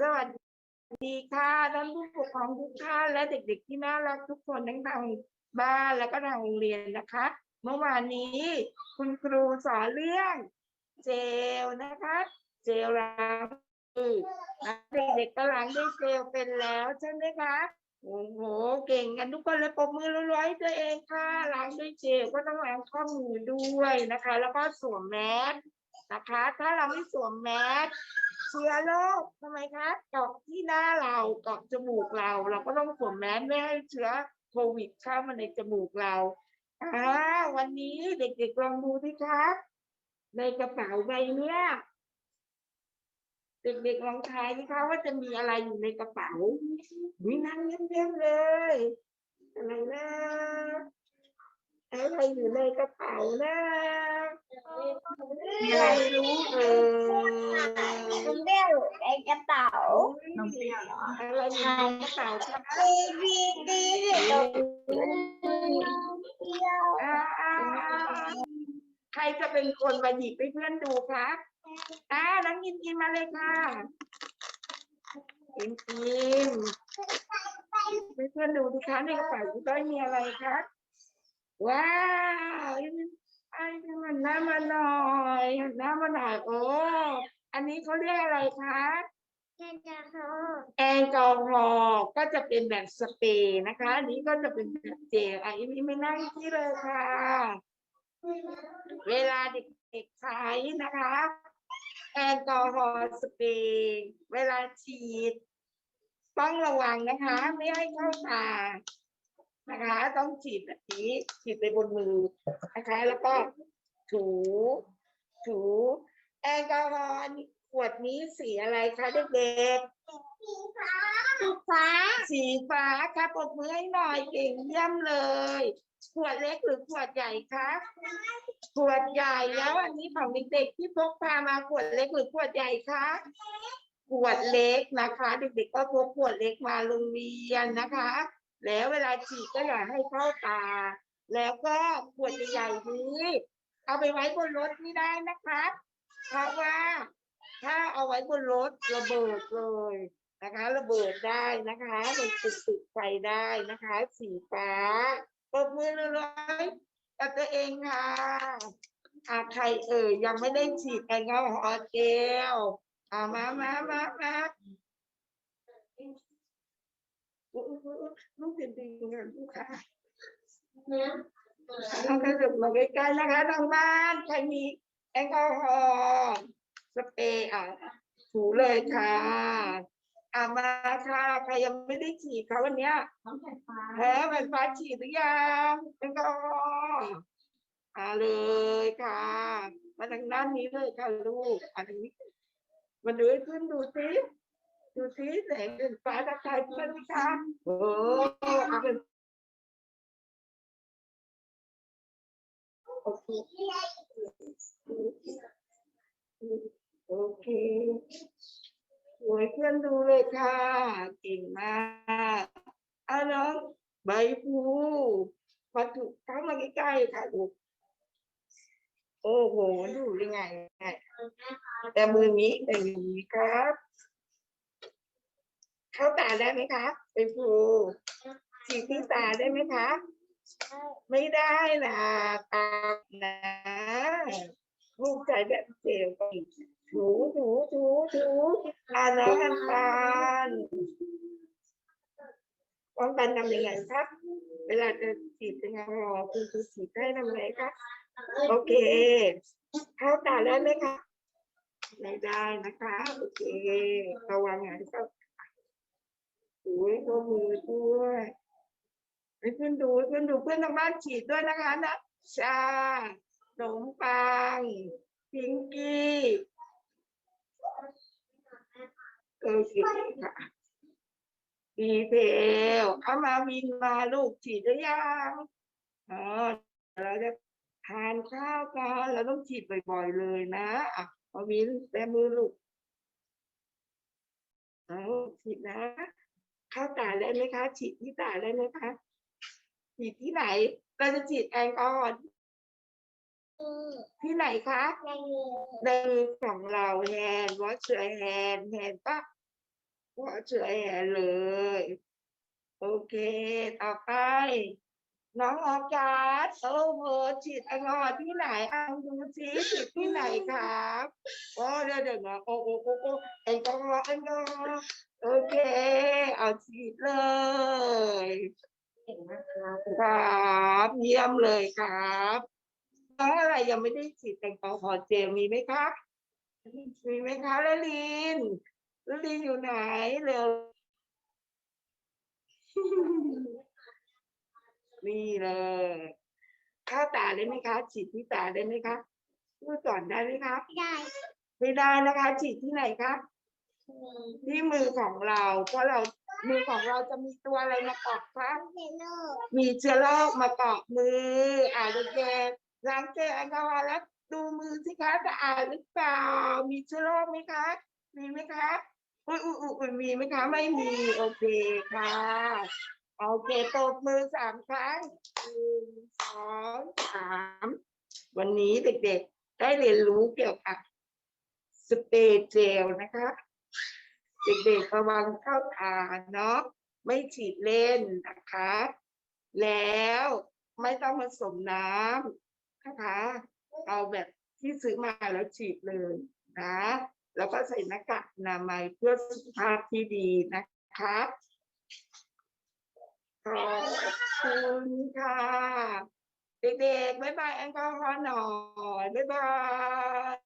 สวัสดีค่ะท่านผู้ปกครองทุกท่านและเด็ก ๆ ที่น่ารักทุกคนทั้งทางบ้านแล้วก็ทางโรงเรียนนะคะ เมื่อวานนี้คุณครูสอนเรื่องเจลนะคะ เจลล้างมือเด็กๆก็ล้างด้วยเจลเป็นแล้วใช่ไหมคะโอ้โห เก่งกันทุกคนเลยปรบมือร้อยๆตัวเองค่ะล้างด้วยเจลก็ต้องล้างข้อมือด้วยนะคะ แล้วก็สวมแมสนะคะ ถ้าเราไม่สวมแมส เชื้อโรคทำไมคะเกาะที่หน้าเราเกาะจมูกเรา เราก็ต้องสวมแมสไม่ให้เชื้อโควิดเข้ามาในจมูกเราอ่าวันนี้เด็กๆลองดูสิคะในกระเป๋าใบเนี้ยเด็กๆลองทายสิคะว่าจะมีอะไรอยู่ในกระเป๋ามีนั่งเงียบๆเลยอะไรนะ อะไรอยู่ในกระเป๋านะมีอะไรรู้เออน้องเบลในกระเป๋าน้องเปรี้ยวเหรออะไรอยู่ในกระเป๋าคะดีดีดีตรงเดียวอ่าอ่าอ่าใครจะเป็นคนมาหยิบให้เพื่อนดูคะอ่าน้องยินกินมาเลยค่ะกินกินให้เพื่อนดูดิคะในกระเป๋าคุณต้อยมีอะไรคะ ว้าวไอ้นี่มันหน้ามาหน่อยหันหน้ามาหน่อยโอ้อันนี้เขาเรียกอะไรคะแค่จะเขาแอลกอฮอล์ก็จะเป็นแบบสเปรย์นะคะ อันนี้ก็จะเป็นแบบเจลอันนี้ไม่นั่งที่เลยค่ะ เวลาเด็กๆใช้นะคะแอลกอฮอล์สเปรย์เวลาฉีด ต้องระวังนะคะ ไม่ให้เข้าตา นะคะ ต้องฉีดแบบนี้ฉีดไปบนมือนะคะ แล้วก็ถูถูแอลกอฮอล์ขวดนี้สีอะไรคะเด็กๆสีฟ้าสีฟ้า สีฟ้าค่ะปรบมือให้หน่อยเก่งเยี่ยมเลย ขวดเล็กหรือขวดใหญ่คะขวดใหญ่แล้วอันนี้ของเด็กๆที่พกพามาขวดเล็กหรือขวดใหญ่คะขวดเล็กนะคะ เด็กๆก็พกขวดเล็กมาโรงเรียนนะคะ แล้วเวลาฉีดก็อย่าให้เข้าตา แล้วก็ขวดใหญ่ๆนี้เอาไปไว้บนรถไม่ได้นะคะเพราะว่าถ้าเอาไว้บนรถระเบิดเลยนะคะ ระเบิดได้นะคะมันติดติดไฟได้นะคะ สีฟ้าปรบมือเลยกับตัวเองค่ะอาใครเอ่ยยังไม่ได้ฉีดแอลกอฮอล์เจลอ่ามามามามา ลูกเด็กๆนลูกค่ะน้องกระดึกมาใกล้ๆนะคะทางบ้านใครมีแอลกอฮอล์สเปรย์อะถูเลยค่ะอามาค่ะใครยังไม่ได้ฉีดคะวันเนี้ยแผ่นฟ้าแพ้แผ่นฟ้าฉีดหรือยังเป็นก็มาเลยค่ะมาทางด้านนี้เลยค่ะลูกอันนี้มาดูให้นดูสิ ดูสิแสงเป็นฟ้าทักทายเพื่อนสิคะโอ้เอาเป็นโอเคโอเคสวยเพื่อนดูเลยค่ะเก่งมากเอาน้องใบภูมาถูกเข้ามาใกล้ๆค่ะลูกโอ้โหดูยังไงแต่มือนี้แต่มือนี้ครับ เข้าตาได้ไหมคะใบภูฉีดที่ตาได้ไหมคะไม่ได้นะตานะลูกใจแบบเจลไปถูถูถูถูอาน้องอันปันน้องปันทำยังไงครับ เวลาจะฉีดเป็นไงอคุณครูฉีดให้ทำไงคะโอเค เข้าตาได้ไหมคะไม่ได้นะคะ โอเคระวังงานเข้า ถูให้ข้อมือด้วยให้เพื่อนดูให้เพื่อนดูเพื่อนทางบ้านฉีดด้วยนะคะนะชาขนมปังพิงกี้โอเคค่ะดีเทลเอามาวินมาลูกฉีดหรือยังอ๋อเราจะทานข้าวกันเราต้องฉีดบ่อยๆเลยนะอะมาวินแบมือลูกเอาฉีดนะ เข้าตาได้ไหมคะ ฉีดที่ตาได้ไหมคะฉีดที่ไหน เราจะฉีดแอลกอฮอล์ที่ไหนคะในมือในมือของเราแฮนด์วอชเชอร์แฮนด์แฮนด์ก็หัวเฉยเลย โอเค ต่อไป น้องออกัสโอ้โหฉีดแอลกอฮอล์ที่ไหนเอาดูซิฉีดที่ไหนครับโอ้เดี๋ยวเดี๋ยวนะโอ้โอ้โอ้โอ้แอลกอฮอล์แอลกอฮอล์ โอเค เอาฉีดเลยเก่งมากครับครับ เยี่ยมเลยครับน้องอะไรยังไม่ได้ฉีดแอลกอฮอล์เจลมีไหมคะมีไหมคะละลินละลินอยู่ไหนเร็วนี่เลยเข้าตาได้ไหมคะ ฉีดที่ตาได้ไหมคะพูดก่อนได้ไหมคะได้ไม่ได้นะคะ ฉีดที่ไหนคะ ที่มือของเรา เพราะเรามือของเราจะมีตัวอะไรมาเกาะคะเฮลโลมีเชื้อโรคมาเกาะมืออ่าเด็กๆล้างเจลแอลกอฮอล์แล้วดูมือสิคะสะอาดหรือเปล่า มีเชื้อโรคไหมคะ มีไหมคะอุ้ยอุ้ยอุ้ยอุ๊ยมีไหมคะ ไม่มี โอเคค่ะโอเคตบมือสามครั้งหนึ่งสองสามวันนี้เด็กๆ ได้เรียนรู้เกี่ยวกับสเปรย์เจลนะคะ เด็กๆระวังเข้าทาเนาะไม่ฉีดเล่นนะคะ แล้วไม่ต้องผสมน้ำนะคะเอาแบบที่ซื้อมาแล้วฉีดเลยนะ แล้วก็ใส่หน้ากากอนามัยเพื่อสุขภาพที่ดีนะคะขอบคุณค่ะ เด็กๆ บ๊ายบายแอลกอฮอล์หน่อย บ๊ายบาย